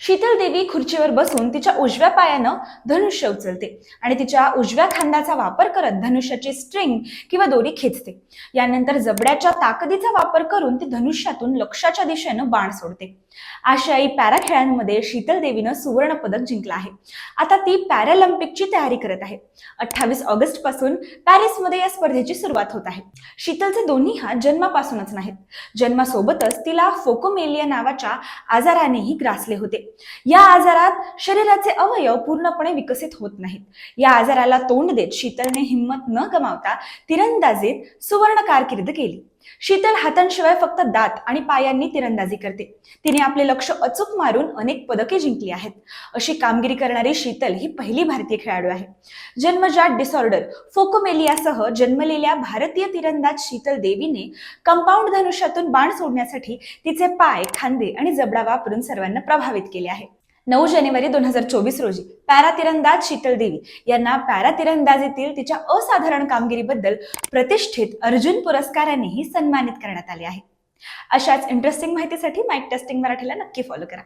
शीतल देवी खुर्चीवर बसून तिच्या उजव्या पायानं धनुष्य उचलते आणि तिच्या उजव्या खांद्याचा वापर करत धनुष्याची स्ट्रिंग किंवा दोरी खेचते. यानंतर जबड्याच्या ताकदीचा वापर करून ती धनुष्यातून लक्ष्याच्या दिशेनं बाण सोडते. आशियाई पॅरा खेळांमध्ये शीतल देवीनं सुवर्ण पदक जिंकलं आहे. आता ती पॅरालिम्पिकची तयारी करत आहे. अठ्ठावीस ऑगस्टपासून पॅरिसमध्ये या स्पर्धेची सुरुवात होत आहे. शीतलचे दोन्ही हात जन्मापासूनच नाहीत. जन्मासोबतच तिला फोकोमेलिया नावाच्या आजारानेही ग्रासले होते. या आजारात शरीराचे अवयव पूर्णपणे विकसित होत नाहीत. या आजाराला तोंड देत शीतलने हिंमत न गमावता तिरंदाजीत सुवर्ण कारकीर्द केली. शीतल हातांशिवाय फक्त दात आणि पायांनी तिरंदाजी करते. तिने आपले लक्ष अचूक मारून अनेक पदके जिंकली आहेत. अशी कामगिरी करणारी शीतल ही पहिली भारतीय खेळाडू आहे. जन्मजात डिसऑर्डर फोकोमेलियासह जन्मलेल्या भारतीय तिरंदाज शीतल देवीने कंपाऊंड धनुष्यातून बाण सोडण्यासाठी तिचे पाय खांदे आणि जबडा वापरून सर्वांना प्रभावित केले आहे. नऊ जानेवारी दोन हजार चोवीस रोजी पॅरा तिरंदाज शीतल देवी यांना पॅरा तिरंदाजीतील तिच्या असाधारण कामगिरीबद्दल प्रतिष्ठित अर्जुन पुरस्कारानेही सन्मानित करण्यात आले आहे. अशाच इंटरेस्टिंग माहितीसाठी माईक टेस्टिंग मराठीला नक्की फॉलो करा.